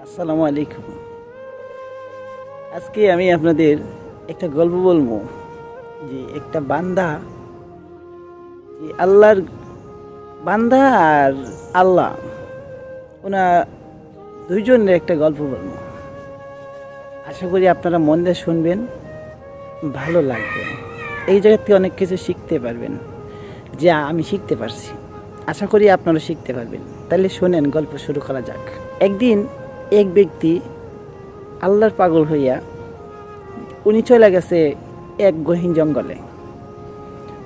আসসালামু আলাইকুম। আজকে আমি আপনাদের একটা গল্প বলব যে একটা বান্দা, যে আল্লাহর বান্দা আর আল্লাহ, ওনা দুইজনের একটা গল্প বলব। আশা করি আপনারা মন দিয়ে শুনবেন, ভালো লাগবে। এই জায়গা থেকে অনেক কিছু শিখতে পারবেন, যা আমি শিখতে পারছি। আশা করি আপনারা শিখতে পারবেন। তাহলে শোনেন, গল্প শুরু করা যাক। একদিন এক ব্যক্তি আল্লাহর পাগল হইয়া উনি চলে গেছে এক গহীন জঙ্গলে।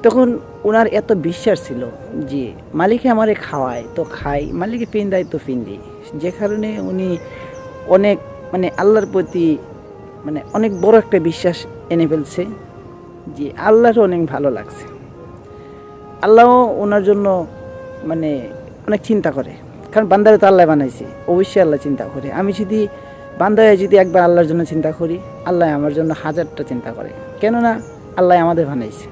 তখন ওনার এত বিশ্বাস ছিল যে মালিকে আমারে খাওয়ায়, তো খাই মালিকে পিন্দায় তো পিন্দি। যে কারণে উনি অনেক মানে আল্লাহর প্রতি মানে অনেক বড় একটা বিশ্বাস এনে ফেলছে যে আল্লাহর অনেক ভালো লাগছে। আল্লাহ ওনার জন্য মানে অনেক চিন্তা করে। কারণ বান্দারে তো আল্লাহ বানাইছে, অবশ্যই আল্লাহ চিন্তা করে। আমি যদি বান্দায় যদি একবার আল্লাহর জন্য চিন্তা করি, আল্লাহ আমার জন্য হাজারটা চিন্তা করে। কেননা আল্লাহ আমাদের বানাইছে।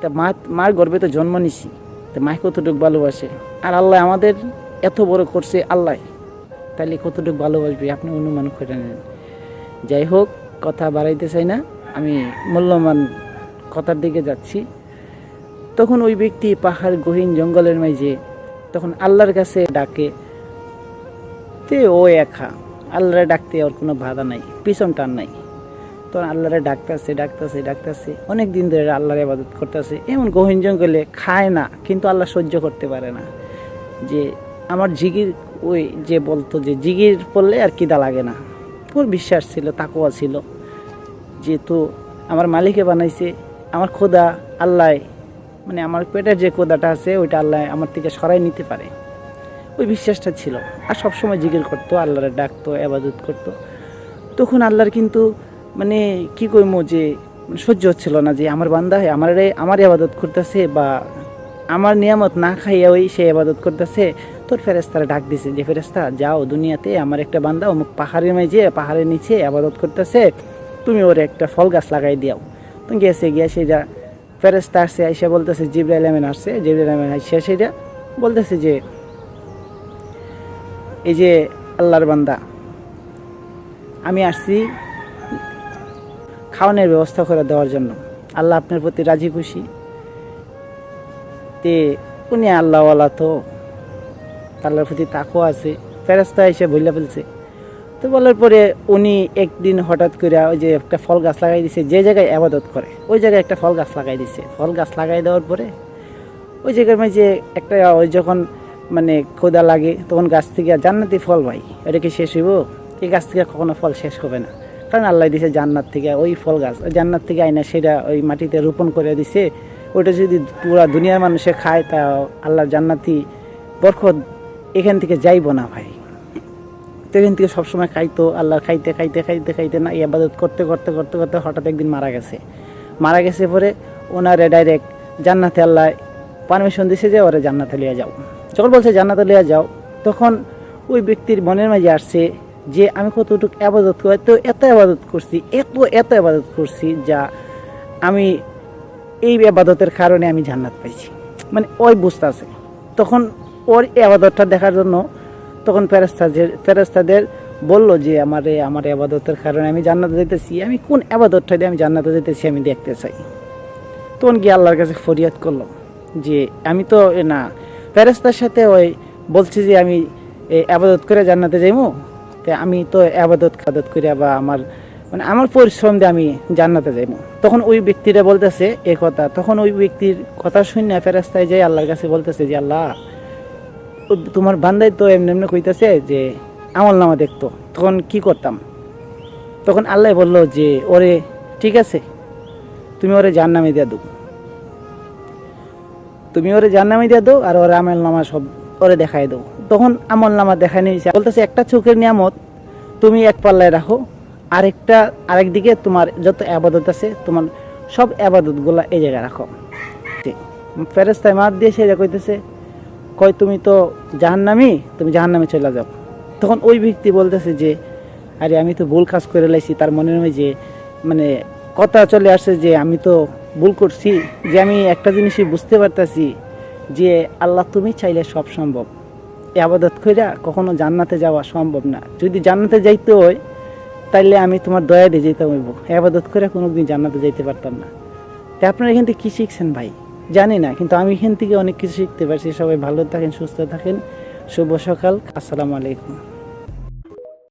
তা মা, মার গর্বে তো জন্ম নিছি, তা মায় কতটুকু ভালোবাসে? আর আল্লাহ আমাদের এত বড় করছে আল্লাহ। তাহলে কতটুকু ভালোবাসবে, আপনি অনুমান করে নেন। যাই হোক, কথা বাড়াইতে চাই না, আমি মূল্যবান কথার দিকে যাচ্ছি। তখন ওই ব্যক্তি পাহাড়, গহীন জঙ্গলের মাঝে তখন আল্লাহর কাছে ডাকে, তে ও একা, আল্লাহরে ডাকতে ওর কোনো বাধা নাই, পিছন টান নাই। তখন আল্লাহরে ডাকতেছে ডাকতেছে ডাকতেছে। অনেক দিন ধরে আল্লাহর ইবাদত করতেছে। এমন গহীন জঙ্গলে খায় না, কিন্তু আল্লাহ সহ্য করতে পারে না। যে আমার জিগির, ওই যে বলতো যে জিগির পড়লে আর কিদা লাগে না। ওর বিশ্বাস ছিল তাকুয়া ছিল। যেহেতু আমার মালিকে বানাইছে, আমার খোদা আল্লাহ মানে আমার পেটের যে কোদাটা আছে, ওইটা আল্লাহ আমার থেকে সরাই নিতে পারে। ওই বিশ্বাসটা ছিল। আর সবসময় জিকির করতো, আল্লাহরে ডাকতো আবাদত করতো। তখন আল্লাহর কিন্তু মানে কি কইমো যে, সহ্য হচ্ছিল না যে, আমার বান্দা আমার আমার আবাদত করতেছে বা আমার নিয়ামত না খাইয়া ওই সে আবাদত করতেছে, তোর ফেরেস্তারা ডাক দিছে যে ফেরেস্তা যাও দুনিয়াতে, আমার একটা বান্দা অমুক পাহাড়ের মাঝে, পাহাড়ের নিচে আবাদত করতেছে, তুমি ওর একটা ফল গাছ লাগাই দিও তো গেছে গিয়া সেটা ফেরেস্তা আসছে আইসা বলতেছে, জিব্রাইল আমিন আসছে, জিব্রাইল আমিন আইসা সেটা বলতেছে যে, এই যে আল্লাহর বান্দা, আমি আসছি খাওয়ানোর ব্যবস্থা করে দেওয়ার জন্য। আল্লাহ আপনার প্রতি রাজি, খুশি। তে উনি আল্লাহওয়ালা তো আল্লাহর প্রতি তাকও আছে। ফেরস্তা এসে বইলা ফেলছে তো বলার পরে উনি একদিন হঠাৎ করে ওই যে একটা ফল গাছ লাগাই দিছে, যে জায়গায় আবাদত করে, ওই জায়গায় একটা ফল গাছ লাগাই দিছে। ফল গাছ লাগাই দেওয়ার পরে ওই জায়গার মাঝে একটা ওই যখন মানে খোদা লাগে, তখন গাছ থেকে জান্নাতি ফল ভাই এটা কি শেষ হইব? এই গাছ থেকে কখনো ফল শেষ হবে না। কারণ আল্লাহ দিছে জান্নাত থেকে ওই ফল গাছ, ওই জান্নাত থেকে আইনা সেটা ওই মাটিতে রোপণ করে দিছে। ওটা যদি পুরা দুনিয়ার মানুষে খায়, তা আল্লাহর জান্নাতি বরকত এখান থেকে যাইব না ভাই। তো থেকে সবসময় খাইতো আল্লাহ খাইতে খাইতে খাইতে খাইতে না, এই আবাদত করতে করতে করতে করতে হঠাৎ একদিন মারা গেছে। মারা গেছে পরে ওনারে ডাইরেক্ট জান্নাতে আল্লাহ পারমিশন দিছে যে ওরে জান্নাতে লিয়ে যাও। যখন বলছে জান্নাতে লিয়ে যাও, তখন ওই ব্যক্তির মনের মাঝে আসছে যে আমি কতটুকু আবাদত করি তো এত আবাদত করছি, এত এত আবাদত করছি যা আমি এই আবাদতের কারণে আমি জান্নাত পাইছি। মানে ওই বুঝতে আছে তখন ওর আবাদতটা দেখার জন্য তখন ফেরেস্তাদের ফেরেস্তাদের বলল যে, আমার এই আমার আবাদতের কারণে আমি জান্নাতে যেতেছি আমি কোন আবাদতটা দিয়ে আমি জান্নাতে যেতেছি আমি দেখতে চাই? তখন গিয়ে আল্লাহর কাছে ফরিয়াদ করল যে, আমি তো না ফেরেস্তার সাথে ওই বলছি যে, আমি আবাদত করে জান্নাতে যাইমু। তা আমি তো আবাদত খাদত করিয়া বা আমার মানে আমার পরিশ্রম দিয়ে আমি জান্নাতে যাইমু। তখন ওই ব্যক্তিরা বলতেছে এ কথা। তখন ওই ব্যক্তির কথা শুনে ফেরেস্তায় যাই আল্লাহর কাছে বলতেছে যে, আল্লাহ তোমার বান্দাই তো এমনি এমনি কইতেছে যে আমল নামা দেখতো। তখন কি করতাম? তখন আল্লাহ বলল যে, ওরে, ঠিক আছে, তুমি ওরে জান নামে দিয়ে দাও। তুমি ওরে জান নামে দিয়ে দাও আর ওর আমল নামা সব ওরে দেখাই দাও। তখন আমল নামা দেখাই নিয়েছে। বলতেছে, একটা চোখের নিয়ামত তুমি এক পাল্লায় রাখো। আরেকটা, আরেক দিকে তোমার যত আবাদত আছে, তোমার সব আবাদতগুলা এই জায়গায় রাখো। ফেরেস্তায় মাত দিয়ে সেটা কইতেছে কয়, তুমি তো জাহান্নামি, তুমি জাহান্নামে চলে যাও। তখন ওই ব্যক্তি বলতেছে যে, আরে, আমি তো ভুল কাজ করে লাইছি। তার মনে হয় যে মানে কথা চলে আসছে যে, আমি তো ভুল করছি। যে, আমি একটা জিনিসই বুঝতে পারতাছি যে, আল্লাহ তুমি চাইলে সব সম্ভব। এ আবাদত কইরা কখনো জান্নাতে যাওয়া সম্ভব না। যদি জান্নাতে যাইতে হয়, তাইলে আমি তোমার দয়া দিয়ে যেতে হইব। আবাদত করে কোনোদিন জান্নাতে যাইতে পারতাম না। তা আপনারা এখান থেকে কী শিখছেন ভাই? জানি না, কিন্তু আমি এখান থেকে অনেক কিছু শিখতে পারছি। সবাই ভালো থাকেন, সুস্থ থাকেন। শুভ সকাল, আসসালামু আলাইকুম।